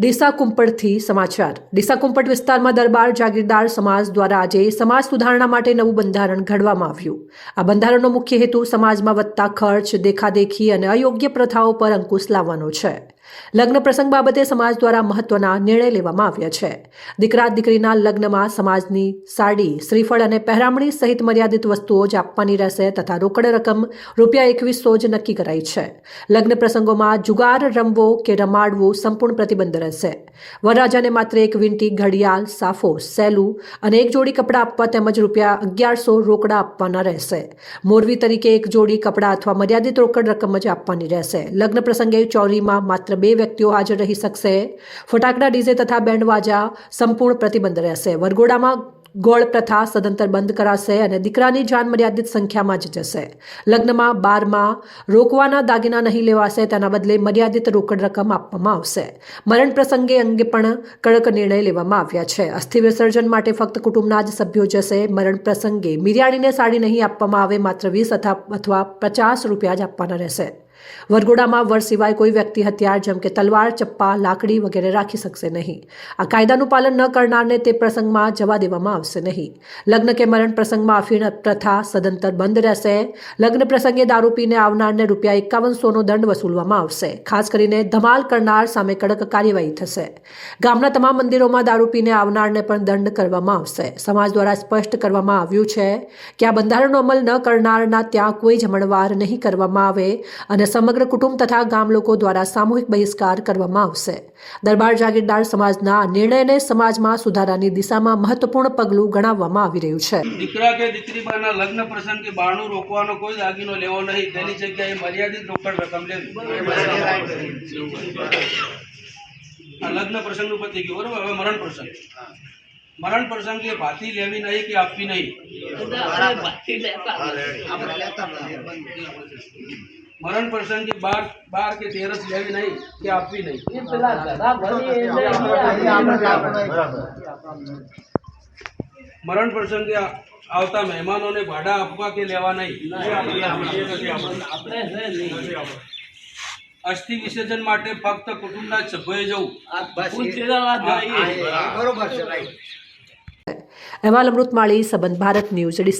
ડીસા કુંપટથી સમાચાર. ડીસા કુંપટ વિસ્તારમાં દરબાર જાગીરદાર સમાજ દ્વારા આજે સમાજ સુધારણા માટે નવું બંધારણ ઘડવામાં આવ્યું. આ બંધારણનો મુખ્ય હેતુ સમાજમાં વધતા ખર્ચ દેખાદેખી અને અયોગ્ય પ્રથાઓ પર અંકુશ લાવવાનો છે. લગ્ન પ્રસંગ બાબતે સમાજ દ્વારા મહત્વના નિર્ણય લેવામાં આવ્યા છે. દીકરા દીકરીના લગ્નમાં સમાજની સાડી, શ્રીફળ અને પહેરામણી સહિત મર્યાદિત વસ્તુઓ જ આપવાની રહેશે તથા રોકડ રકમ રૂપિયા એકવીસો જ નક્કી કરાઈ છે. લગ્ન પ્રસંગોમાં જુગાર, રમવો કે રમાડવું સંપૂર્ણ પ્રતિબંધ રહેશે. વરરાજાને માત્ર એક વીંટી ઘડિયાળ, સાફો, સેલું અને એક જોડી કપડાં આપવા તેમજ રૂપિયા અગિયારસો રોકડા આપવાના રહેશે. મોરવી તરીકે એક જોડી કપડાં અથવા મર્યાદિત રોકડ રકમ જ આપવાની રહેશે. લગ્ન પ્રસંગે ચોરીમાં માત્ર બે વ્યક્તિઓ હાજર રહી શકશે. ફટાકડા, ડીજે તથા બેન્ડ વાજા સંપૂર્ણ પ્રતિબંધ રહેશે. વરઘોડામાં ગોળ પ્રથા સદંતર બંધ કરાશે અને દીકરાની જાન મર્યાદિત સંખ્યામાં જ જશે. લગ્નમાં, બારમાં રોકવાના દાગીના નહીં લેવાશે, તેના બદલે મર્યાદિત રોકડ રકમ આપવામાં આવશે. મરણ પ્રસંગે અંગે પણ કડક નિર્ણય લેવામાં આવ્યા છે. અસ્થિ વિસર્જન માટે ફક્ત કુટુંબના જ સભ્યો જશે. મરણ પ્રસંગે મિરિયાણીને સાડી નહીં આપવામાં આવે, માત્ર વીસ અથવા પચાસ રૂપિયા જ આપવાના રહેશે. વરઘોડામાં વર સિવાય કોઈ વ્યક્તિ હથિયાર, જેમ કે તલવાર, ચપ્પા, લાકડી વગેરે રાખી શકશે નહીં. આ કાયદાનું પાલન ન કરનારને તે પ્રસંગમાં જવા દેવામાં આવશે નહીં. લગ્ન કે મરણ પ્રસંગમાં અફીણ પ્રથા સદંતર બંધ રહેશે. લગ્ન પ્રસંગે દારૂ આવનારને રૂપિયા એકાવનસોનો દંડ વસૂલવામાં આવશે. ખાસ કરીને ધમાલ કરનાર સામે કડક કાર્યવાહી થશે. ગામના તમામ મંદિરોમાં દારૂ પીને આવનારને પણ દંડ કરવામાં આવશે. સમાજ દ્વારા સ્પષ્ટ કરવામાં આવ્યું છે કે આ બંધારણનો અમલ ન કરનારના ત્યાં કોઈ જમણવાર નહીં કરવામાં આવે અને સમગ્ર કુટુંબ તથા ગામ લોકો દ્વારા સામૂહિક બહિષ્કાર કરવામાં આવશે. દરબાર જાગીરદાર સમાજના નિર્ણયને સમાજમાં સુધારાની દિશામાં મહત્વપૂર્ણ પગલું ગણાવવામાં આવી રહ્યું છે. દીકરા કે દીકરીના લગ્ન પ્રસંગે બારણું રોકવાનો કોઈ દાગીનો લેવો નહીં. તેની જગ્યાએ મર્યાદિત રોકડ રકમ લેવી. લગ્ન પ્રસંગનું પતી ગયું, બરોબર? હવે મરણ પ્રસંગ. મરણ પ્રસંગે ભાતી લેવી નહીં કે આપવી નહીં? મરણ પ્રસંગે બાર બાર કે તેરસ લેવી નહીં કે આપવી નહીં? મરણ પ્રસંગે આવતા મહેમાનોને ભાડા આપવા કે લેવા નહીં? અસ્થિ વિસર્જન માટે ફક્ત કુટુંબના સભ્યોએ જવું. અહેવાલ અમૃત માળી સંબંધ ભારત ન્યૂઝ ડીસા